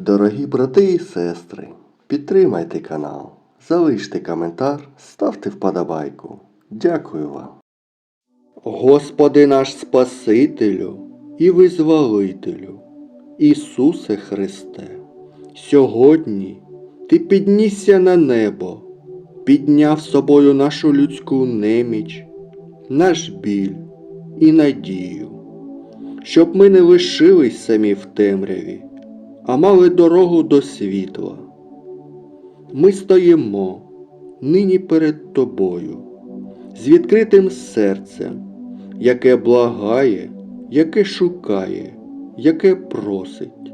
Дорогі брати і сестри, підтримайте канал, залиште коментар, ставте вподобайку. Дякую вам. Господи наш Спасителю і Визволителю, Ісусе Христе, сьогодні Ти піднісся на небо, підняв собою нашу людську неміч, наш біль і надію, щоб ми не лишились самі в темряві, а мали дорогу до світла. Ми стоїмо нині перед тобою з відкритим серцем, яке благає, яке шукає, яке просить.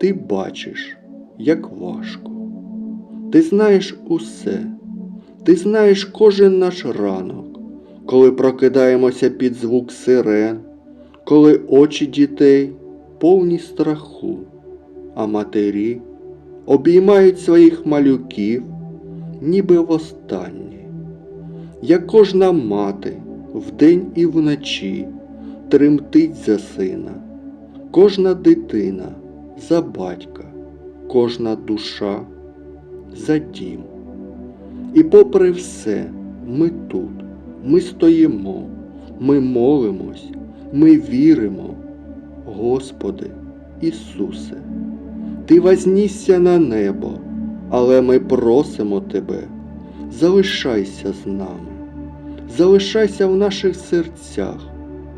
Ти бачиш, як важко. Ти знаєш усе, ти знаєш кожен наш ранок, коли прокидаємося під звук сирен, коли очі дітей повні страху, а матері обіймають своїх малюків, ніби востаннє. Як кожна мати вдень і вночі тремтить за сина, кожна дитина за батька, кожна душа за дім. І попри все, ми тут, ми стоїмо, ми молимось, ми віримо. Господи Ісусе, Ти вознісся на небо, але ми просимо Тебе, залишайся з нами, залишайся в наших серцях,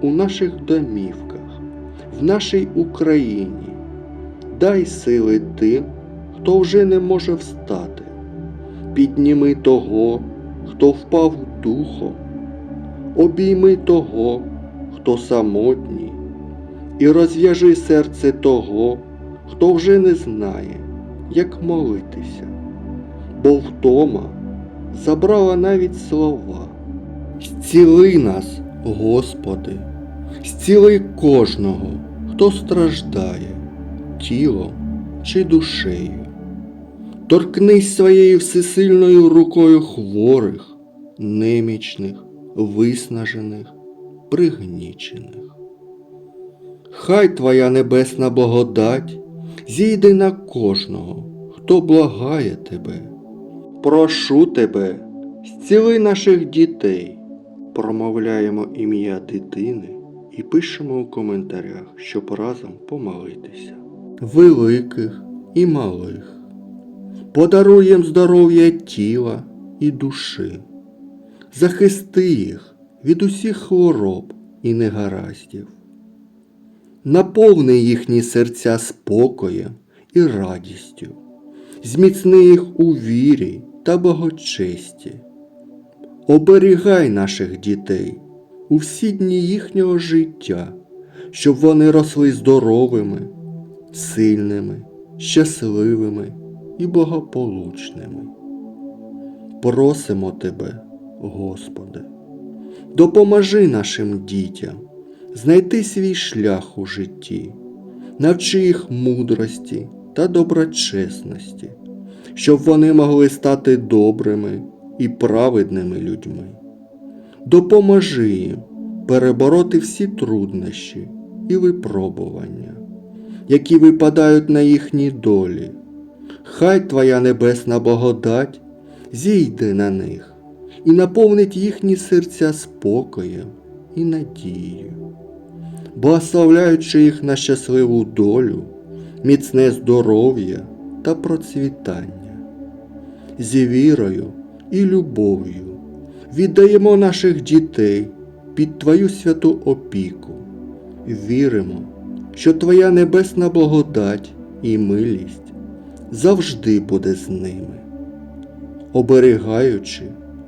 у наших домівках, в нашій Україні. Дай сили тим, хто вже не може встати. Підніми того, хто впав духом, обійми того, хто самотній, і розв'яжи серце того, хто вже не знає, як молитися, бо втома забрала навіть слова. Зціли нас, Господи, зціли кожного, хто страждає, тілом чи душею. Торкнись своєю всесильною рукою хворих, немічних, виснажених, пригнічених. Хай Твоя небесна благодать зійде на кожного, хто благає Тебе. Прошу Тебе, зціли наших дітей, промовляємо ім'я дитини і пишемо у коментарях, щоб разом помолитися. Великих і малих. Подаруєм здоров'я тіла і душі. Захисти їх від усіх хвороб і негараздів наповни їхні серця спокоєм і радістю, зміцни їх у вірі та благочесті. Оберігай наших дітей у всі дні їхнього життя, щоб вони росли здоровими, сильними, щасливими і благополучними. Просимо Тебе, Господи, допоможи нашим дітям знайти свій шлях у житті, навчи їх мудрості та доброчесності, щоб вони могли стати добрими і праведними людьми. Допоможи їм перебороти всі труднощі і випробування, які випадають на їхній долі. Хай Твоя небесна благодать зійде на них і наповнить їхні серця спокоєм і надією благословляючи їх на щасливу долю, міцне здоров'я та процвітання. Зі вірою і любов'ю віддаємо наших дітей під Твою святу опіку, віримо, що Твоя небесна благодать і милість завжди буде з ними, оберігаючи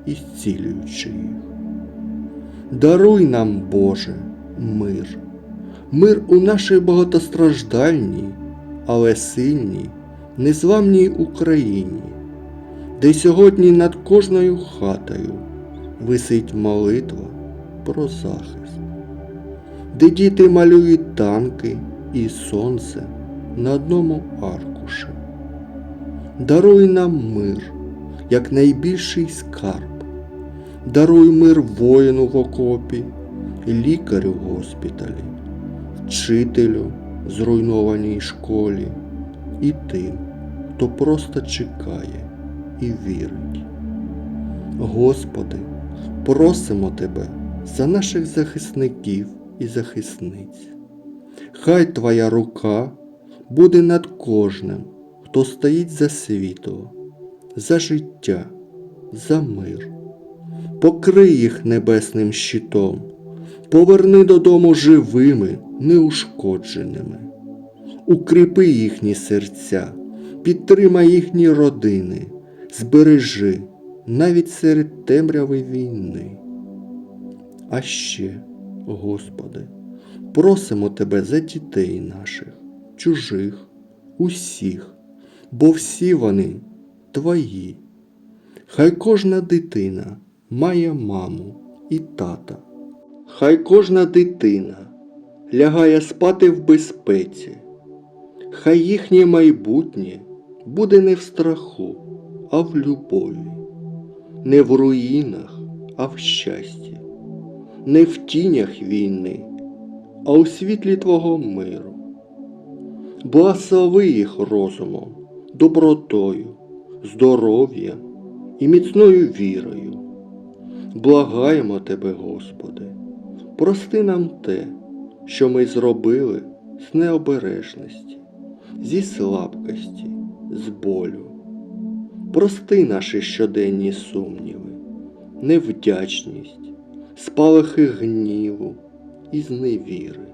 і зцілюючи їх. Даруй нам, Боже, мир мир у нашій багатостраждальній, але сильній, незламній Україні, де сьогодні над кожною хатою висить молитва про захист, де діти малюють танки і сонце на одному аркуші. Даруй нам мир, як найбільший скарб, даруй мир воїну в окопі, лікарю в госпіталі вчителю зруйнованій школі, і тим, хто просто чекає і вірить. Господи, просимо Тебе за наших захисників і захисниць. Хай Твоя рука буде над кожним, хто стоїть за світло, за життя, за мир. Покрий їх небесним щитом, поверни додому живими, неушкодженими. Укріпи їхні серця, підтримай їхні родини, збережи навіть серед темряви війни. А ще, Господи, просимо Тебе за дітей наших, чужих, усіх, бо всі вони Твої. Хай кожна дитина має маму і тата. Хай кожна дитина лягає спати в безпеці. Хай їхнє майбутнє буде не в страху, а в любові, не в руїнах, а в щасті, не в тінях війни, а у світлі Твого миру. Благослови їх розумом, добротою, здоров'ям і міцною вірою. Благаємо Тебе, Господи, прости нам те, що ми зробили з необережності, зі слабкості, з болю. Прости наші щоденні сумніви, невдячність, спалахи гніву і зневіри.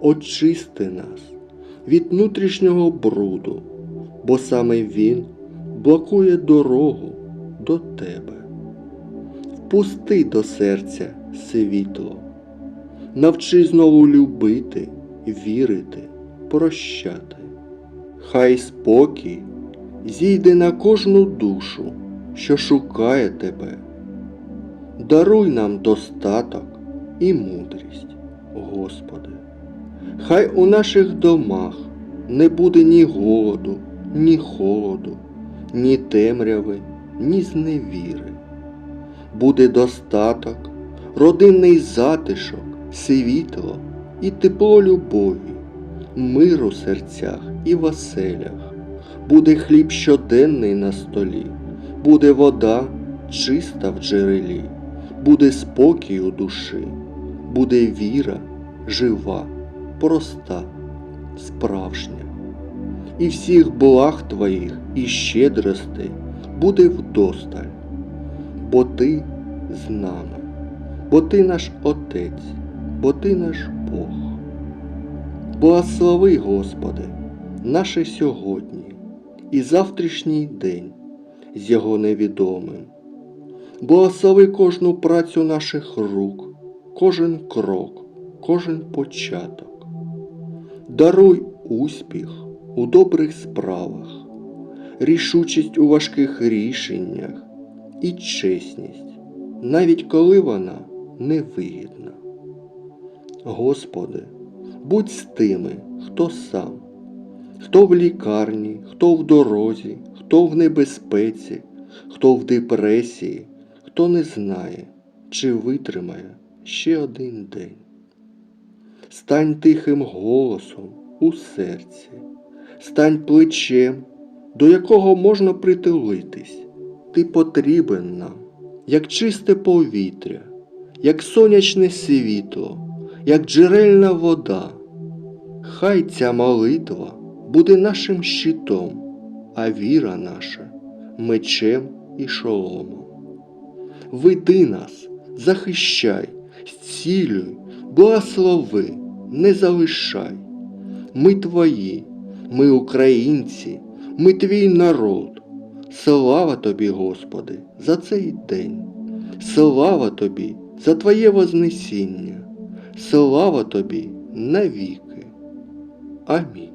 Очисти нас від внутрішнього бруду, бо саме він блокує дорогу до Тебе. Впусти до серця світло, навчи знову любити, вірити, прощати. Хай спокій зійде на кожну душу, що шукає тебе. Даруй нам достаток і мудрість, Господи. Хай у наших домах не буде ні голоду, ні холоду, ні темряви, ні зневіри. Буде достаток, родинний затишок, світло і тепло любові, мир у серцях і в оселях. Буде хліб щоденний на столі, буде вода чиста в джерелі, буде спокій у душі, буде віра жива, проста, справжня. І всіх благ твоїх і щедростей буде вдосталь, бо ти з нами, бо ти наш Отець, бо ти наш Бог. Благослови, Господи, наше сьогодні і завтрашній день з його невідомим. Благослови кожну працю наших рук, кожен крок, кожен початок. Даруй успіх у добрих справах, рішучість у важких рішеннях і чесність, навіть коли вона невигідна. Господи, будь з тими, хто сам, хто в лікарні, хто в дорозі, хто в небезпеці, хто в депресії, хто не знає, чи витримає ще один день. Стань тихим голосом у серці, стань плечем, до якого можна притулитись. Ти потрібен нам, як чисте повітря, як сонячне світло, як джерельна вода. Хай ця молитва буде нашим щитом, а віра наша мечем і шоломом. Веди нас, захищай, зцілюй, благослови, не залишай. Ми твої, ми українці, ми твій народ. Слава тобі, Господи, за цей день. Слава тобі за Твоє Вознесіння. Слава тобі навіки. Амінь.